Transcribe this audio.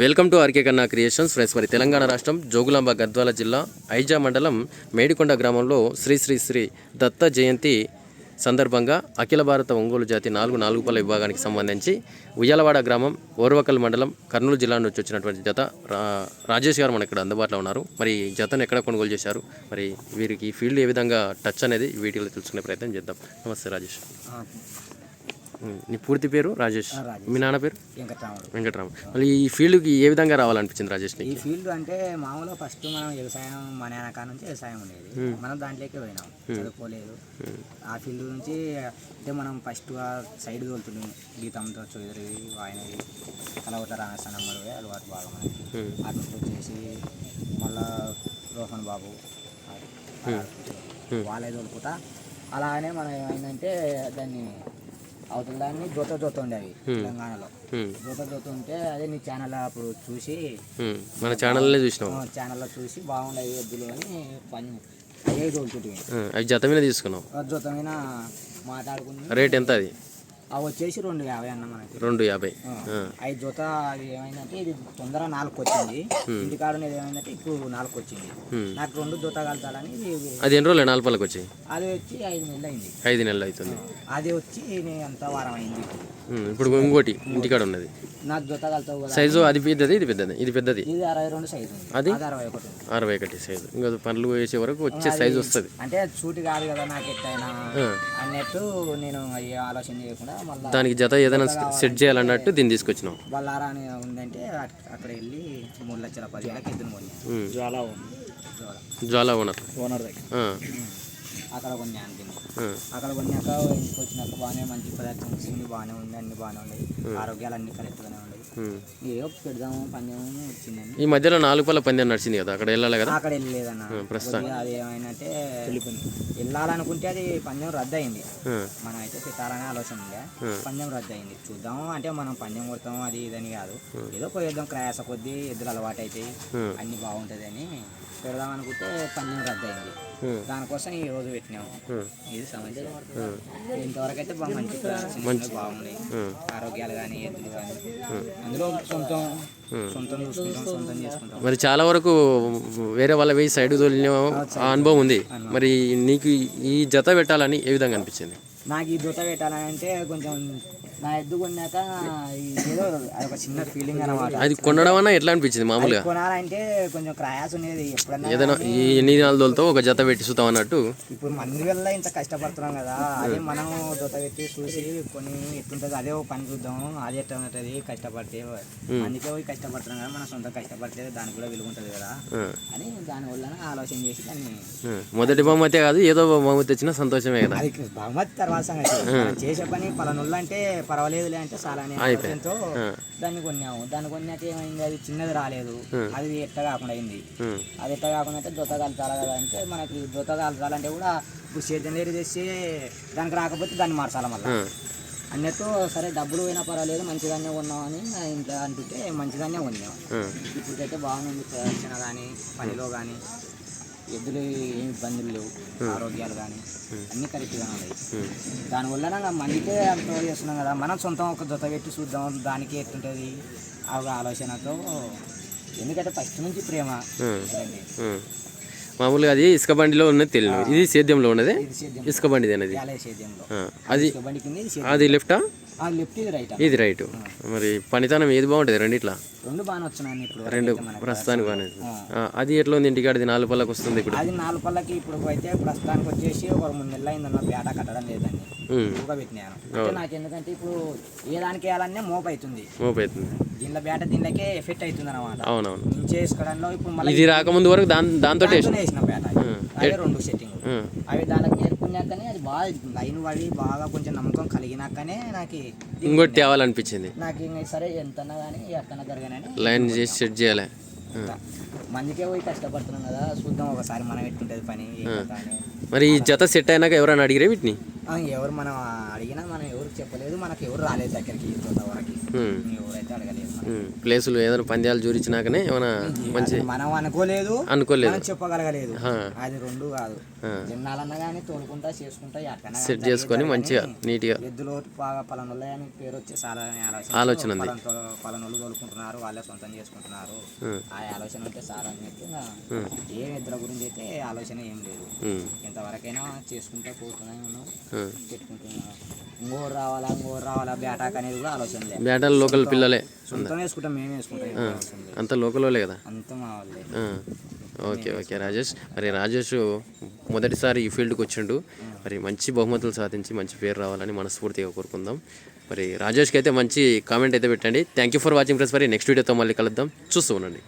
Welcome to RK Kanna creations friends మరి తెలంగాణ రాష్ట్రం జోగులాంబ గద్వాల జిల్లా ఐజా మండలం మేడికొండ గ్రామంలో శ్రీ శ్రీ శ్రీ దత్త జయంతి సందర్భంగా అఖిల భారత ఒంగోలు జాతి నాలుగు నాలుగు పల్ల విభాగానికి సంబంధించి ఉయ్యాలవాడ గ్రామం ఓర్వకల్ మండలం కర్నూలు జిల్లా నుంచి వచ్చినటువంటి జత రా రాజేష్ గారు మన ఇక్కడ అందుబాటులో ఉన్నారు. మరి జతను ఎక్కడ కొనుగోలు చేశారు? మరి వీరికి ఫీల్డ్ ఏ విధంగా టచ్ అనేది వీటిలో తెలుసుకునే ప్రయత్నం చేద్దాం. నమస్తే రాజేష్. నీ పూర్తి పేరు? రాజేష్. మీ నాన్న పేరు? వెంకటరాముడు వెంకటరామ మళ్ళీ ఈ ఫీల్డ్కి ఏ విధంగా రావాలనిపించింది రాజేష్ ఈ ఫీల్డ్ అంటే మామూలుగా ఫస్ట్ మనం వ్యవసాయం మన వెనక నుంచి వ్యవసాయం ఉండేది. మనం దాంట్లోకి పోయినాం. చదువుకోలేదు. ఆ ఫీల్డ్ నుంచి అంటే మనం ఫస్ట్ ఆ సైడ్ తోలుతున్నాం గీతంతో చౌదరి వాయినది కలవట రామేశ్వరమ్మడు అలవాటు బాగా మనకి. అటు వచ్చేసి మళ్ళా రోహన్ బాబు వాళ్ళే తోలుకుంటా. అలానే మనం ఏమైందంటే దాన్ని అవతల దాన్ని జోత జోత ఉండేవి తెలంగాణలో. ఉమ్, జోత జోత ఉంటే అదే నీ ఛానల్ అప్పుడు చూసి మన ఛానల్నే చూసినాం ఛానల్లో చూసి బాగుండేవి ఎద్దులు అని పని అయ్యే తోలుతుంటివి ఉమ్, అవి జత మీద తీసుకున్నాం అద్భుతమైన మాట్లాడుకుని రేట్ ఎంత అది? అవి వచ్చేసి రెండు యాభై అన్న మనకి. రెండు యాభై. ఐదు జోత అది ఏమైందంటే ఇది తొందరగా నాలుగు వచ్చింది ఇంటికాడ ఉన్నది ఏమైందంటే ఇప్పుడు నాలుగు వచ్చింది. నాకు రెండు జోత కలతాలని ఇది అది ఎన్ని రోజులు నాలుగు పళ్ళకి వచ్చి అది వచ్చి ఐదు నెలలు అయింది ఐదు నెలలు అవుతుంది. అది వచ్చి నేను ఎంత వారం అయింది. ఇప్పుడు ఇంకోటి ఇంటికాడ ఉన్నది. సైజు అది పెద్దది ఇది పెద్దది ఇది పెద్దది. అది? అరవై ఒకటి సైజు ఇంకా పనులు వేసే వరకు వచ్చే సైజు వస్తుంది. అంటే సూటి కాదు కదా నాకు ఎట్టయినా అన్నట్టు నేను ఆలోచన చేయకుండా దానికి జత ఏదైనా సెట్ చేయాలన్నట్టు దీన్ని తీసుకొచ్చినాం. బల్లారా అని ఉందంటే అక్- అక్కడ వెళ్ళి మూడు లక్షల పది వేలకి ఎద్దును జ్వాల జ్వాలా ఓనర్. ఓనర్ దగ్గర. అక్కడ కొన్నాను దీన్ని అక్కడ కొన్నాక ఇంటికి వచ్చినాక బాగానే మంచి పదార్థం వస్తుంది బాగానే ఉంది అన్ని బాగానే ఉన్నాయి. ఆరోగ్యాలు అన్ని కరెక్ట్గానే ఉన్నాయి. ఉమ్. ఏదో పెడదాము పందెము వచ్చిందని ఈ మధ్యలో నాలుగు పళ్ళ పందెం నడిచింది కదా అక్కడ వెళ్ళాలి కదా? అక్కడ వెళ్ళలేదన్న. ప్రస్తుతం. అది ఏమైందంటే వెళ్ళాలనుకుంటే అది పందెం రద్దు అయింది మనం అయితే పెట్టాలనే ఆలోచన ఉండే. పందెం రద్దు అయింది చూద్దాము అంటే మనం పందెం కొడతాం అది ఇదని కాదు. ఏదో పోయేద్దాం క్రాస కొద్దీ ఎద్దులు అలవాటు అవుతాయి. అన్ని బాగుంటుంది అని పెడదాం అనుకుంటే పందెం రద్దు అయింది. దానికోసం ఈ రోజు పెట్టినాము. Hmm. ఇది సమస్య. ఇంతవరకు అయితే బాగా మంచి ప్రదర్శన బాగున్నాయి ఆరోగ్యాలు కానీ ఎద్దులు కానీ అందులో సొంతం. సొంతం చూసుకుంటాం సొంతం చేసుకుంటాం. మరి చాలా వరకు వేరే వాళ్ళ వేయి సైడ్ తోలిన ఆ అనుభవం ఉంది. మరి నీకు ఈ జత పెట్టాలని ఏ విధంగా అనిపించింది? నాకు ఈ దూత పెట్టాలంటే కొంచెం నా ఎద్దు కొన్నాక ఏదో అదొక చిన్న ఫీలింగ్ అనమాట అది కొనడం అన్న ఎట్లా అనిపించింది మామూలుగా? కొనాలంటే కొంచెం ప్రయాసం ఉండేది. ఎప్పుడన్నా ఏదైనా ఈ ఎన్ని దినాల తోలుతో ఒక జత పెట్టి చూద్దాం అన్నట్టు? ఇప్పుడు మంది వల్ల ఇంత కష్టపడుతున్నాం కదా అదే మనం దొత పెట్టి చూసి కొన్ని ఎట్లుంటుంది అదే ఒక పని చూద్దాం. అది ఎట్లా ఉంటుంది? కష్టపడితే అందుకే పోయి కష్టపడుతున్నాం కదా మనం సొంతం కష్టపడితే దానికి కూడా విలువ ఉంటుంది కదా. అని దాని వల్ల ఆలోచన చేసి దాన్ని. మొదటి బహుమతే కాదు ఏదో బహుమతి వచ్చినా సంతోషమే కదా. అది బహుమతి తర్వాత చేసే పని పలానోళ్ళు అంటే పర్వాలేదులే అంటే చాలా ఆలోచనతో దాన్ని కొన్నాము. దాన్ని కొన్నాక ఏమైంది? అది చిన్నది రాలేదు. అది ఎట్ట కాకుండా అయింది. అది ఎట్ట కాకుండా అంటే జొత కాల్చాలి కదా అంటే మనకి జొత కాల్చాలంటే కూడా ఇప్పుడు సేద్యం నీరు తెచ్చి దానికి రాకపోతే దాన్ని మార్చాలి మళ్ళీ. అన్నట్టు సరే డబ్బులు పోయినా పర్వాలేదు మంచిగానే ఉన్నామని ఇంట్లో అంటుంటే మంచిగానే ఉన్నాం ఆ. ఇప్పుడైతే బాగుంది ప్రదర్శన కానీ పనిలో కానీ. ఎద్దులు ఏమి ఇబ్బందులు లేవు. ఆరోగ్యాలు కానీ అన్నీ కరెక్ట్గా ఉన్నాయి. దానివల్ల మందికే అంత చేస్తున్నాం కదా. మనం సొంతం ఒక జొత పెట్టి చూద్దాం దానికి ఎట్టుంటుంది ఆ ఒక ఆలోచనతో ఎందుకంటే ఫస్ట్ నుంచి ప్రేమ. మామూలుగా అది ఇసుక బండిలో ఉన్నది తెలియదు ఇది సేద్యంలో ఉన్నది? ఇసుక బండిది అనేది అది అది లెఫ్ట్ ఇది రైట్? ఇది రైట్. మరి పనితనం ఏది బాగుంటుంది రెండిట్లా? రెండు బాగానే వచ్చినాయి ఇప్పుడు. రెండు. ప్రస్తుతానికి బాగానే అది ఎట్లా ఉంది ఇంటికాడది? నాలుగు పళ్ళకి వస్తుంది ఇప్పుడు. అది నాలుగు పళ్ళకి ఇప్పుడు అయితే ప్రస్తుతానికి వచ్చేసి ఒక మూడు నెలలు అయిందన్న పేట కట్టడం లేదండి. పెట్టినాను. నాకు ఎందుకంటే ఇప్పుడు ఏ దానికి వేయాలనే మోపు అవుతుంది. మోపవుతుంది దీనిలో బేట దీనిలోకే ఎఫెక్ట్ అవుతుంది అనమాట అవునవును. చేసుకోవడంలో ఇప్పుడు ఇది రాకముందు వరకు దాని దాంతో వేసిన బేట అవి రెండు సెట్టింగ్ అవి దానికి నేర్పుకున్నాకనే అది బాగా లైన్ పడి బాగా కొంచెం నమ్మకం కలిగినాకనే నాకు ఇంకోటి తేవాలనిపించింది. నాకు ఇంక సరే ఎంతన్నా కానీ ఎక్కడన్నా జరగానని లైన్ చేసి సెట్ చేయాలి. మందికే పోయి కష్టపడుతున్నాం కదా చూద్దాం ఒకసారి మనం ఎట్టుంటది పని మరి ఈ జత సెట్ అయినాక ఎవరైనా అడిగిరే వీటిని? ఎవరు మనం అడిగినా మనం ఎవరు చెప్పలేదు మనకు ఎవరు రాలేదు దగ్గరికి ఎవరైతే అడగలేదు. ప్లేసులు ఏదైనా పంద్యాలు చూరించినాకనే ఏమైనా మంచి మనం అనుకోలేదు అనుకోలేదు. చెప్పగలగలేదు. అది రెండు కాదు. ఆ. జనాలన్నా కానీ తోలుకుంటా చేసుకుంటా ఎక్కడైనా సెట్ చేసుకొని మంచిగా నీట్గా. ఎద్దులో బాగా పలానోళ్ళ అని పేరు వచ్చే ఆలోచన ఆలోచన ఉంది. పలానోళ్ళు తోలుకుంటున్నారు వాళ్ళే సొంతం చేసుకుంటున్నారు. ఆ ఆలోచన ఉంటే చాలా అని చెప్పి ఏ ఎద్దుల గురించి అయితే ఆలోచన ఏం లేదు. ఉమ్, ఎంతవరకైనా చేసుకుంటా పోతూనే ఉన్నాం ఇంకోరు రావాలా ఇంకోరు రావాలా బేటాక్ అనేది కూడా ఆలోచన లేదు. బ్యాటల్ లోకల్ పిల్లలే సొంతం వేసుకుంటాం మేము వేసుకుంటాం. అంత కదా? అంత మా వాళ్ళే. ఆ, ఓకే ఓకే రాజేష్. మరి రాజేష్ మొదటిసారి ఈ ఫీల్డ్కి వచ్చిండు. మరి మంచి బహుమతులు సాధించి మంచి పేరు రావాలని మనస్ఫూర్తిగా కోరుకుందాం. మరి రాజేష్కి అయితే మంచి కామెంట్ అయితే పెట్టండి. Thank you for watching friends మరి నెక్స్ట్ వీడియోతో మళ్ళీ కలుద్దాం. చూస్తూ ఉండండి.